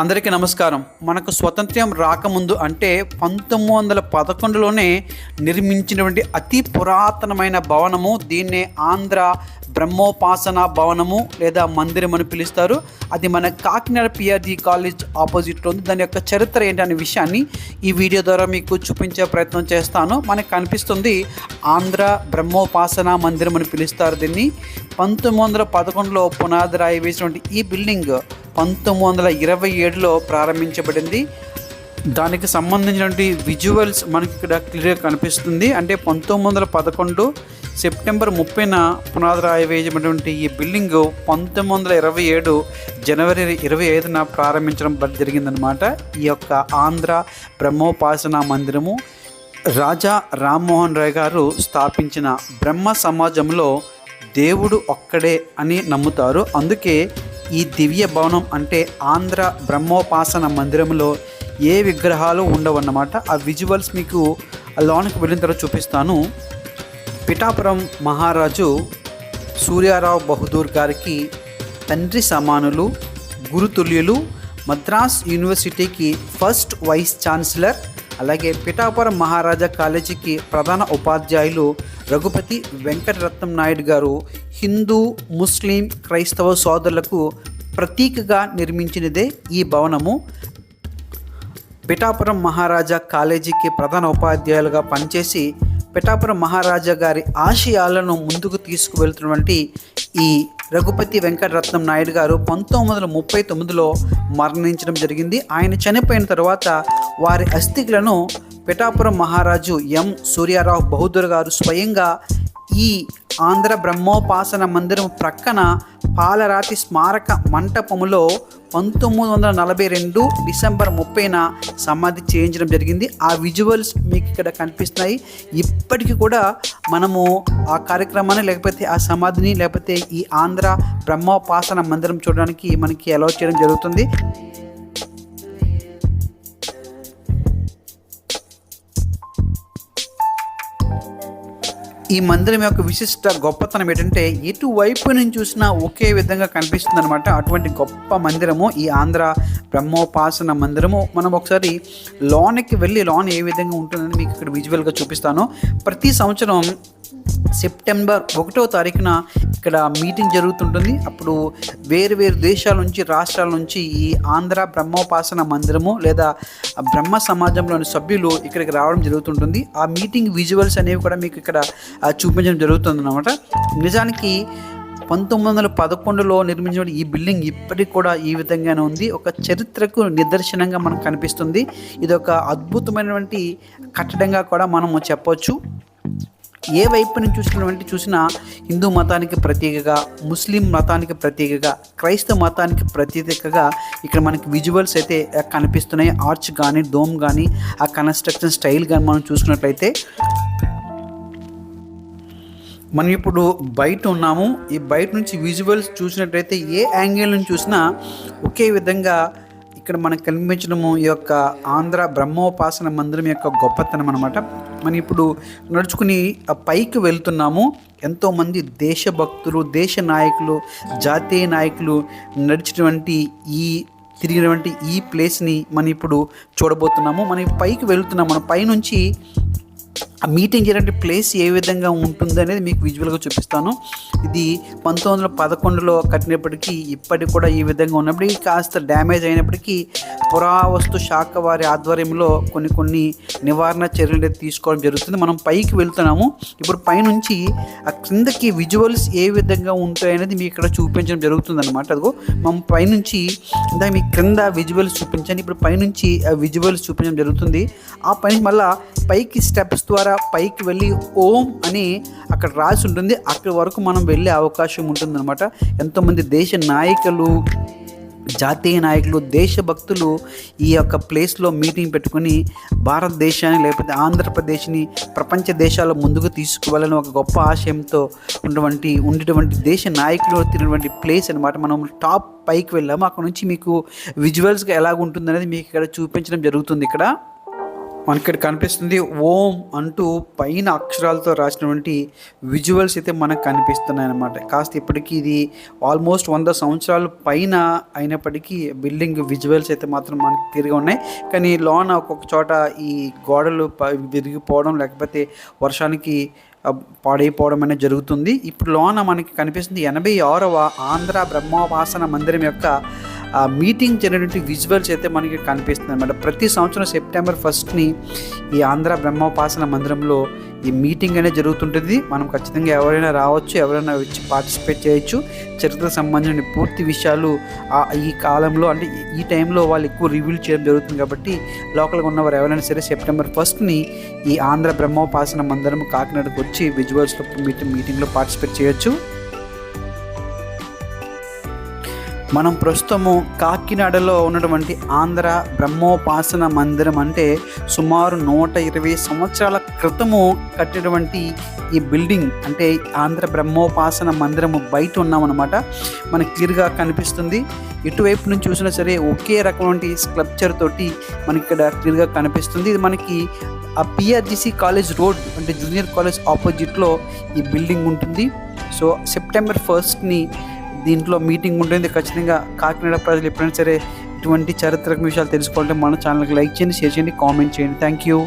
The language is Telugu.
అందరికీ నమస్కారం. మనకు స్వతంత్రం రాకముందు అంటే పంతొమ్మిది వందల పదకొండులోనే నిర్మించినటువంటి అతి పురాతనమైన భవనము దీన్నే ఆంధ్ర బ్రహ్మోపాసన భవనము లేదా మందిరం అని పిలుస్తారు. అది మన కాకినాడ పిఆర్జీ కాలేజ్ ఆపోజిట్లో ఉంది. దాని యొక్క చరిత్ర ఏంటనే విషయాన్ని ఈ వీడియో ద్వారా మీకు చూపించే ప్రయత్నం చేస్తాను. మనకు కనిపిస్తుంది ఆంధ్ర బ్రహ్మోపాసన మందిరం అని పిలుస్తారు దీన్ని. పంతొమ్మిది వందల పదకొండులో పునాది రాయి వేసినటువంటి ఈ బిల్డింగ్ పంతొమ్మిది వందల ఇరవై ఏడులో ప్రారంభించబడింది. దానికి సంబంధించినటువంటి విజువల్స్ మనకి ఇక్కడ క్లియర్గా కనిపిస్తుంది. అంటే పంతొమ్మిది వందల పదకొండు సెప్టెంబర్ ముప్పైన పునాది రాయి వేయబడినటువంటి ఈ బిల్డింగ్ పంతొమ్మిది వందల ఇరవై ఏడు జనవరి ఇరవై ఐదున ప్రారంభించడం జరిగిందనమాట ఈ యొక్క ఆంధ్ర బ్రహ్మోపాసన మందిరము రాజా రామ్మోహన్ రాయ్ గారు స్థాపించిన బ్రహ్మ సమాజంలో దేవుడు ఒక్కడే అని నమ్ముతారు. అందుకే ఈ దివ్య భవనం అంటే ఆంధ్ర బ్రహ్మోపాసన మందిరంలో ఏ విగ్రహాలు ఉండవన్నమాట. ఆ విజువల్స్ మీకు లోనికి వెళ్ళిన తర్వాత చూపిస్తాను. పిఠాపురం మహారాజు సూర్యారావు బహదూర్ గారికి తండ్రి సమానులు గురుతుల్యులు మద్రాస్ యూనివర్సిటీకి ఫస్ట్ వైస్ ఛాన్సలర్ అలాగే పిఠాపురం మహారాజా కాలేజీకి ప్రధాన ఉపాధ్యాయులు రఘుపతి వెంకటరత్నం నాయుడు గారు హిందూ ముస్లిం క్రైస్తవ సోదరులకు ప్రతీకగా నిర్మించినదే ఈ భవనము. పిఠాపురం మహారాజా కాలేజీకి ప్రధాన ఉపాధ్యాయులుగా పనిచేసి పిఠాపురం మహారాజా గారి ఆశయాలను ముందుకు తీసుకువెళ్తున్నటువంటి ఈ రఘుపతి వెంకటరత్నం నాయుడు గారు పంతొమ్మిది వందల ముప్పై తొమ్మిదిలో మరణించడం జరిగింది. ఆయన చనిపోయిన తర్వాత వారి అస్థికులను పిఠాపురం మహారాజు ఎం. సూర్యారావు బహదూర్ గారు స్వయంగా ఈ ఆంధ్ర బ్రహ్మోపాసన మందిరం ప్రక్కన పాలరాతి స్మారక మంటపములో పంతొమ్మిది వందల నలభై రెండు డిసెంబర్ ముప్పైన సమాధి చేయించడం జరిగింది. ఆ విజువల్స్ మీకు ఇక్కడ కనిపిస్తున్నాయి. ఇప్పటికీ కూడా మనము ఆ కార్యక్రమాన్ని లేకపోతే ఆ సమాధిని లేకపోతే ఈ ఆంధ్ర బ్రహ్మోపాసన మందిరం చూడడానికి మనకి అలౌ చేయడం జరుగుతుంది. ఈ మందిరం యొక్క విశిష్ట గొప్పతనం ఏంటంటే ఎటువైపు నుంచి చూసినా ఒకే విధంగా కనిపిస్తుంది అనమాట అటువంటి గొప్ప మందిరము ఈ ఆంధ్ర బ్రహ్మోపాసన మందిరము. మనం ఒకసారి లోనికి వెళ్ళి లోన్ ఏ విధంగా ఉంటుందని మీకు ఇక్కడ విజువల్గా చూపిస్తాను. ప్రతి సంవత్సరం సెప్టెంబర్ ఒకటో తారీఖున ఇక్కడ మీటింగ్ జరుగుతుంటుంది. అప్పుడు వేరు వేరు దేశాల నుంచి రాష్ట్రాల నుంచి ఈ ఆంధ్ర బ్రహ్మోపాసన మందిరము లేదా బ్రహ్మ సమాజంలోని సభ్యులు ఇక్కడికి రావడం జరుగుతుంటుంది. ఆ మీటింగ్ విజువల్స్ అనేవి కూడా మీకు ఇక్కడ చూపించడం జరుగుతుంది అనమాట నిజానికి పంతొమ్మిది వందల పదకొండులో నిర్మించిన ఈ బిల్డింగ్ ఇప్పటికి కూడా ఈ విధంగానే ఉంది. ఒక చరిత్రకు నిదర్శనంగా మనకు కనిపిస్తుంది. ఇది ఒక అద్భుతమైనటువంటి కట్టడంగా కూడా మనము చెప్పొచ్చు. ఏ వైపు నుంచి చూసినటువంటి చూసినా హిందూ మతానికి ప్రతీకగా ముస్లిం మతానికి ప్రతీకగా క్రైస్తవ మతానికి ప్రతీకగా ఇక్కడ మనకి విజువల్స్ అయితే కనిపిస్తున్నాయి. ఆర్చ్ కానీ డోమ్ కానీ ఆ కన్స్ట్రక్షన్ స్టైల్ కానీ మనం చూసుకున్నట్లయితే మనం ఇప్పుడు బయట ఉన్నాము. ఈ బయట నుంచి విజువల్స్ చూసినట్లయితే ఏ యాంగిల్ నుంచి చూసినా ఒకే విధంగా ఇక్కడ మనకు కనిపించడము ఈ యొక్క ఆంధ్ర బ్రహ్మోపాసన మందిరం యొక్క గొప్పతనం అనమాట మనం ఇప్పుడు నడుచుకుని ఆ పైకి వెళ్తున్నాము. ఎంతోమంది దేశభక్తులు దేశ నాయకులు జాతీయ నాయకులు నడిచినటువంటి ఈ తిరిగినటువంటి ఈ ప్లేస్ని మనం ఇప్పుడు చూడబోతున్నాము. మనం పైకి వెళ్తున్నాం మనం పైనుంచి ఆ మీటింగ్ చేయాలంటే ప్లేస్ ఏ విధంగా ఉంటుంది అనేది మీకు విజువల్గా చూపిస్తాను. ఇది పంతొమ్మిది వందల పదకొండులో కట్టినప్పటికీ ఇప్పటికి కూడా ఈ విధంగా ఉన్నప్పటికీ కాస్త డ్యామేజ్ అయినప్పటికీ పురావస్తు శాఖ వారి ఆధ్వర్యంలో కొన్ని కొన్ని నివారణ చర్యలు తీసుకోవడం జరుగుతుంది. మనం పైకి వెళ్తున్నాము. ఇప్పుడు పైనుంచి ఆ క్రిందకి విజువల్స్ ఏ విధంగా ఉంటాయనేది మీకు ఇక్కడ చూపించడం జరుగుతుంది అనమాట అదిగో మనం పైనుంచి ఇందాక మీ క్రింద విజువల్స్ చూపించండి ఇప్పుడు పైనుంచి ఆ విజువల్స్ చూపించడం జరుగుతుంది. ఆ పైన మళ్ళీ పైకి స్టెప్స్ ద్వారా పైకి వెళ్ళి ఓం అని అక్కడ రాసి ఉంటుంది. అక్కడి వరకు మనం వెళ్ళే అవకాశం ఉంటుందన్నమాట. ఎంతోమంది దేశ నాయకులు జాతీయ నాయకులు దేశభక్తులు ఈ యొక్క ప్లేస్లో మీటింగ్ పెట్టుకొని భారతదేశాన్ని లేకపోతే ఆంధ్రప్రదేశ్ని ప్రపంచ దేశాల ముందుకు తీసుకువెళ్ళని ఒక గొప్ప ఆశయంతో ఉన్నటువంటి ఉండేటువంటి దేశ నాయకులు తినటువంటి ప్లేస్ అనమాట మనం టాప్ పైకి వెళ్ళాము. అక్కడ నుంచి మీకు విజువల్స్గా ఎలాగుంటుందనేది మీకు ఇక్కడ చూపించడం జరుగుతుంది ఇక్కడ. మనకి ఇక్కడ కనిపిస్తుంది ఓం అంటూ పైన అక్షరాలతో రాసినటువంటి విజువల్స్ అయితే మనకు కనిపిస్తున్నాయి అన్నమాట కాస్త ఇప్పటికీ ఇది ఆల్మోస్ట్ వంద సంవత్సరాలు పైన అయినప్పటికీ బిల్డింగ్ విజువల్స్ అయితే మాత్రం మనకి తిరిగి ఉన్నాయి. కానీ లోన ఒక్కొక్క చోట ఈ గోడలు విరిగిపోవడం లేకపోతే వర్షానికి పాడైపోవడం అనేది జరుగుతుంది. ఇప్పుడు లోన మనకి కనిపిస్తుంది ఎనభై ఆరవ ఆంధ్ర బ్రహ్మోపాసన మందిరం యొక్క ఆ మీటింగ్ జరిగినటువంటి విజువల్స్ అయితే మనకి కనిపిస్తుంది అనమాట ప్రతి సంవత్సరం సెప్టెంబర్ ఫస్ట్ని ఈ ఆంధ్ర బ్రహ్మోపాసన మందిరంలో ఈ మీటింగ్ అనేది జరుగుతుంటుంది. మనం ఖచ్చితంగా ఎవరైనా రావచ్చు ఎవరైనా వచ్చి పార్టిసిపేట్ చేయొచ్చు. చరిత్రకు సంబంధించిన పూర్తి విషయాలు ఆ ఈ కాలంలో అంటే ఈ- ఈ టైంలో వాళ్ళు ఎక్కువ రివీల్ చేయడం జరుగుతుంది కాబట్టి లోకల్గా ఉన్నవారు ఎవరైనా సరే సెప్టెంబర్ ఫస్ట్ని ఈ ఆంధ్ర బ్రహ్మోపాసన మందిరం కాకినాడకు వచ్చి విజువల్స్లో మీటింగ్ మీటింగ్లో పార్టిసిపేట్ చేయొచ్చు. మనం ప్రస్తుతము కాకినాడలో ఉన్నటువంటి ఆంధ్ర బ్రహ్మోపాసన మందిరం అంటే సుమారు నూట ఇరవై సంవత్సరాల క్రితము కట్టినటువంటి ఈ బిల్డింగ్ అంటే ఆంధ్ర బ్రహ్మోపాసన మందిరము బయట ఉన్నామన్నమాట. మనకి క్లియర్గా కనిపిస్తుంది. ఎటువైపు నుంచి చూసినా సరే ఒకే రకమైన స్క్లప్చర్ తోటి మనకి ఇక్కడ క్లియర్గా కనిపిస్తుంది. ఇది మనకి ఆ పిఆర్జిసి కాలేజ్ రోడ్ అంటే జూనియర్ కాలేజ్ ఆపోజిట్లో ఈ బిల్డింగ్ ఉంటుంది. సో సెప్టెంబర్ ఫస్ట్ని దీంట్లో మీటింగ్ ఉంటుంది. ఖచ్చితంగా కాకినాడ ప్రజలు ఎప్పుడైనా సరే ఇటువంటి చారిత్రక విషయాలు తెలుసుకోవాలంటే మన ఛానల్కి లైక్ చేయండి షేర్ చేయండి కామెంట్ చేయండి. Thank you